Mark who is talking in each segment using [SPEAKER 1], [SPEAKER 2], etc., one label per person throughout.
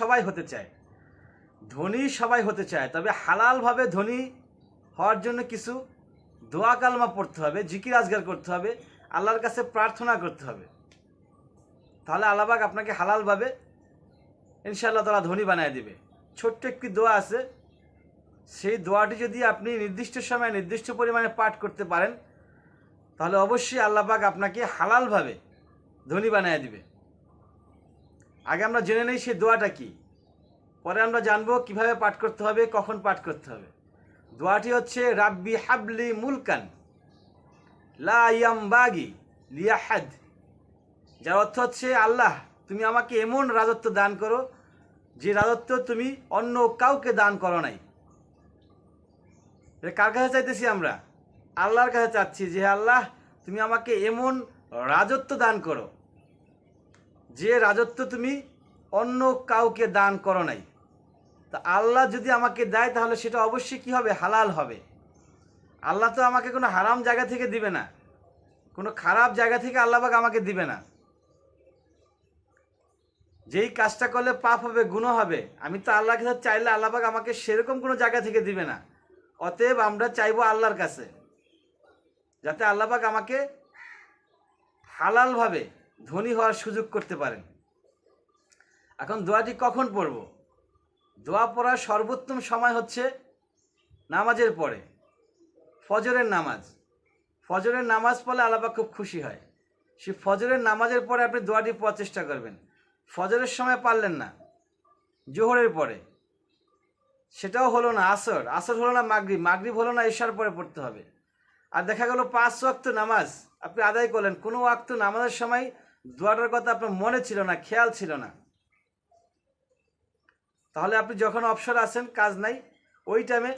[SPEAKER 1] সবাই হতে চায়। ধনী সবাই হতে চায়, তবে হালালভাবে ধনী হওয়ার জন্য কিছু দোয়া কালমা পড়তে হবে, জিকির আজগার করতে হবে, আল্লাহর কাছে প্রার্থনা করতে হবে। তাহলে আল্লাহবাক আপনাকে হালালভাবে ইনশাআল্লাহ তালা ধনী বানায় দিবে। ছোট্ট একটি দোয়া আছে, সেই দোয়াটি যদি আপনি নির্দিষ্ট সময়ে নির্দিষ্ট পরিমাণে পাঠ করতে পারেন, তাহলে অবশ্যই আল্লাহবাক আপনাকে হালালভাবে ধনী বানায় দিবে। আগে আমরা জেনে নেই সেই দোয়াটা কি। পরে আমরা জানব কীভাবে পাঠ করতে হবে, কখন পাঠ করতে হবে। দোয়াটি হচ্ছে, রাব্বি হাবলি মুলকান লা ইয়ামবাগি লিয়াহাদ। যার অর্থ হচ্ছে, আল্লাহ, তুমি আমাকে এমন রাজত্ব দান করো, যে রাজত্ব তুমি অন্য কাউকে দান করো নাই। কার কাছে চাইতেছি আমরা? আল্লাহর কাছে চাচ্ছি যে, আল্লাহ, তুমি আমাকে এমন রাজত্ব দান করো যে রাজত্ব তুমি অন্য কাউকে দান করো নাই। তা আল্লাহ যদি আমাকে দেয়, তাহলে সেটা অবশ্যই কি হবে? হালাল হবে। আল্লাহ তো আমাকে কোনো হারাম জায়গা থেকে দিবে না। কোনো খারাপ জায়গা থেকে আল্লাহবাক আমাকে দিবে না। যেই কাজটা করলে পাপ হবে গুণ হবে, আমি তো আল্লাহর কাছে চাইলে আল্লাহবাক আমাকে সেরকম কোনো জায়গা থেকে দিবে না। অতএব আমরা চাইব আল্লাহর কাছে, যাতে আল্লাহবাক আমাকে হালালভাবে ধনী হওয়ার সুযোগ করতে পারেন। এখন দোয়াটি কখন পড়ব? দোয়া পড়ার সর্বোত্তম সময় হচ্ছে নামাজের পরে, ফজরের নামাজ। ফজরের নামাজ পড়লে আল্লাহবাক খুব খুশি হয়। সে ফজরের নামাজের পরে আপনি দোয়াটি পড়ার চেষ্টা করবেন। ফজরের সময় পারলেন না, জোহরের পরে। সেটাও হলো না আসর। আসর হলো না মাগরিব। মাগরিব হলো না ঈশার পরে পড়তে হবে। আর দেখা গেল পাঁচ ওয়াক্ত নামাজ আপনি আদায় করলেন। কোনো ওয়াক্ত নামাজের সময় দোয়াটার কথা আপনার মনে ছিল না খেয়াল ছিল না। তাহলে আপনি যখন অবসর আছেন কাজ নাই ওই টাইমে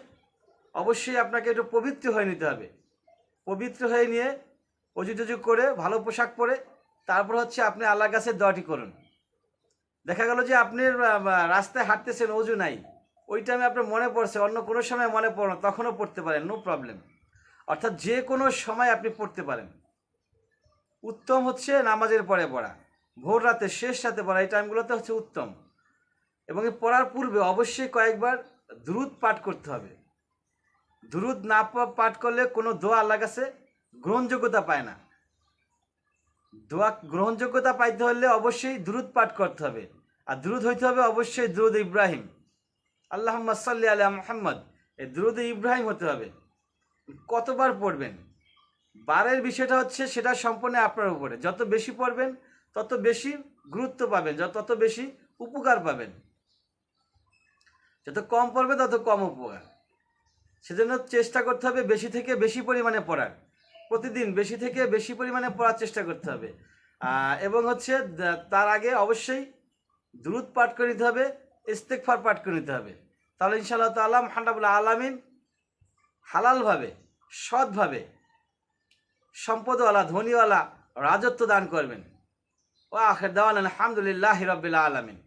[SPEAKER 1] অবশ্যই আপনাকে একটু পবিত্র হয়ে নিতে হবে। পবিত্র হয়ে নিয়ে অজু টজু করে ভালো পোশাক পরে তারপর হচ্ছে আপনি আল্লাহ কাছে দোয়াটি করুন। দেখা গেল যে আপনি রাস্তায় হাঁটতেছেন অজু নাই ওই টাইমে আপনার মনে পড়ছে অন্য কোনো সময় মনে পড়ো না, তখনও পড়তে পারেন নো প্রবলেম অর্থাৎ যে কোনো সময় আপনি পড়তে পারেন। উত্তম হচ্ছে নামাজের পরে পড়া। ভোর রাতে শেষ রাতে পড়া, এই টাইমগুলোতে হচ্ছে উত্তম। এবং এই পড়ার পূর্বে অবশ্যই কয়েকবার দ্রুত পাঠ করতে হবে। দ্রুত না পাঠ করলে কোনো দোয়া আল্লাহ কাছে গ্রহণযোগ্যতা পায় না। দোয়া গ্রহণযোগ্যতা পাইতে হলে অবশ্যই দ্রুত পাঠ করতে হবে। আর দ্রুত হইতে হবে অবশ্যই দ্রুদ ইব্রাহিম। আল্লাহ সাল্লি আলা মোহাম্মদ। এই দ্রুদ ইব্রাহিম হতে হবে। কতবার পড়বেন? বারের বিষয়টা হচ্ছে সেটা সম্পূর্ণ আপনার উপরে। যত বেশি পড়বেন, তত বেশি গুরুত্ব পাবেন তত বেশি উপকার পাবেন। যত কম পড়বে, তত কম উপকার। সেজন্য চেষ্টা করতে হবে বেশি থেকে বেশি পরিমাণে পড়ার। প্রতিদিন বেশি থেকে বেশি পরিমাণে পড়ার চেষ্টা করতে হবে। এবং হচ্ছে তার আগে অবশ্যই দ্রুত পাঠ করে নিতে হবে ইস্তেকফার পাঠ করে নিতে হবে। তাহলে ইনশাআল্লাহ তাল্লাহ হান্ডাবুল্লাহ আলামিন হালালভাবে, সৎভাবে সম্পদওয়ালা ধনীওয়ালা রাজত্ব দান করবেন। ও আখের দেওয়ালেন আলহামদুলিল্লাহ রবিল্লা আলমিন।